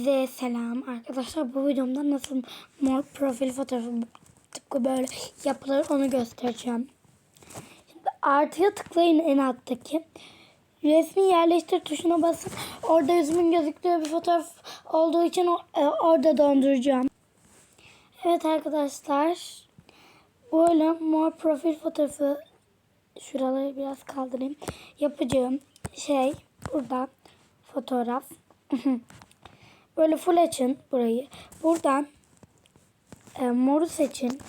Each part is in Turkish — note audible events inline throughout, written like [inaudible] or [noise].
Hepinize selam arkadaşlar. Bu videomda nasıl mor profil fotoğrafı tıpkı böyle yapılır onu göstereceğim. Şimdi artıya tıklayın en alttaki. Resmi yerleştir tuşuna basın. Orada yüzümün gözüktüğü bir fotoğraf olduğu için e, orada donduracağım. Evet arkadaşlar. Böyle mor profil fotoğrafı şuraları biraz kaldırayım. Yapacağım şey burada fotoğraf. [laughs] Böyle full açın burayı. Buradan e, moru seçin.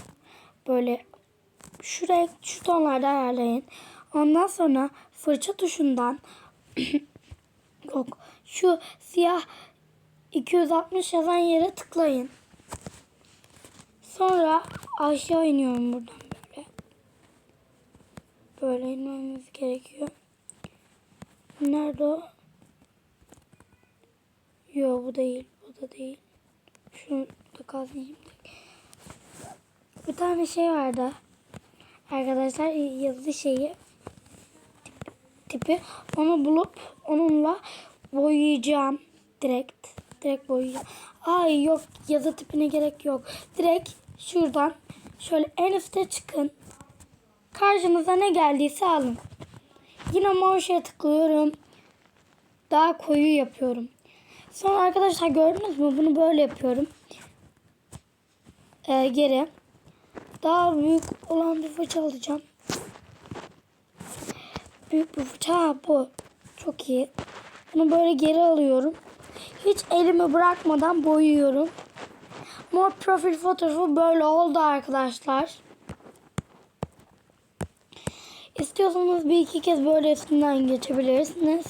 Böyle şu renk şu tonlarda ayarlayın. Ondan sonra fırça tuşundan [coughs] yok şu siyah 260 yazan yere tıklayın. Sonra aşağı iniyorum buradan böyle. Böyle inmemiz gerekiyor. Nerede o? Yo bu değil. Bu da değil. Şunu da şimdi. Bir tane şey vardı. Arkadaşlar yazı şeyi tipi onu bulup onunla boyayacağım direkt direkt boyayacağım. Ay yok yazı tipine gerek yok. Direkt şuradan şöyle en üste çıkın. Karşınıza ne geldiyse alın. Yine mor şeye tıklıyorum. Daha koyu yapıyorum. Sonra arkadaşlar gördünüz mü? Bunu böyle yapıyorum. Ee, geri. Daha büyük olan bir fırça alacağım. Büyük bir fırça. Ha, bu. Çok iyi. Bunu böyle geri alıyorum. Hiç elimi bırakmadan boyuyorum. Mor profil fotoğrafı böyle oldu arkadaşlar. İstiyorsanız bir iki kez böyle üstünden geçebilirsiniz.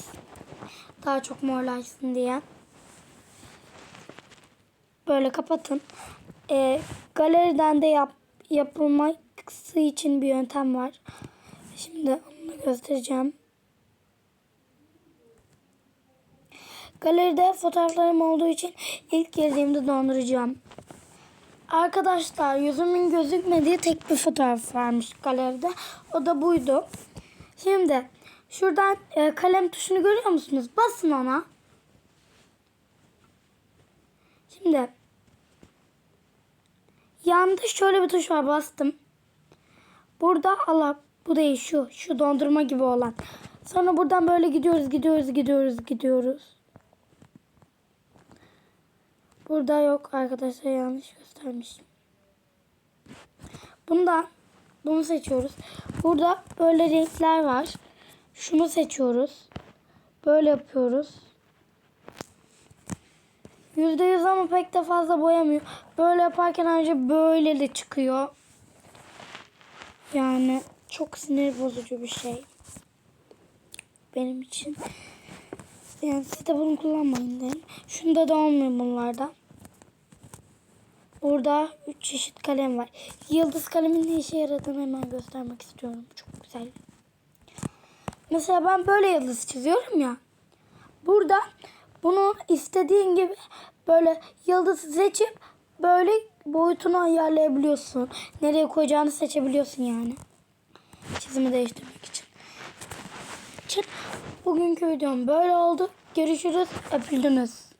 Daha çok morlaşsın diye. Böyle kapatın. Ee, galeriden de yap, yapılması için bir yöntem var. Şimdi onu göstereceğim. Galeride fotoğraflarım olduğu için ilk girdiğimde donduracağım. Arkadaşlar yüzümün gözükmediği tek bir fotoğraf varmış galeride. O da buydu. Şimdi şuradan e, kalem tuşunu görüyor musunuz? Basın ona. Şimdi yanda şöyle bir tuş var bastım. Burada Allah bu değil şu şu dondurma gibi olan. Sonra buradan böyle gidiyoruz gidiyoruz gidiyoruz gidiyoruz. Burada yok arkadaşlar yanlış göstermişim. Bunda bunu seçiyoruz. Burada böyle renkler var. Şunu seçiyoruz. Böyle yapıyoruz. Yüzde yüz ama pek de fazla boyamıyor. Böyle yaparken ayrıca böyle de çıkıyor. Yani çok sinir bozucu bir şey. Benim için. Yani siz de bunu kullanmayın derim. Şunda da olmuyor bunlarda. Burada üç çeşit kalem var. Yıldız kalemin ne işe yaradığını hemen göstermek istiyorum. Çok güzel. Mesela ben böyle yıldız çiziyorum ya. Burada bunu istediğin gibi böyle yıldız seçip böyle boyutunu ayarlayabiliyorsun. Nereye koyacağını seçebiliyorsun yani. Çizimi değiştirmek için. için bugünkü videom böyle oldu. Görüşürüz. Öpüldünüz.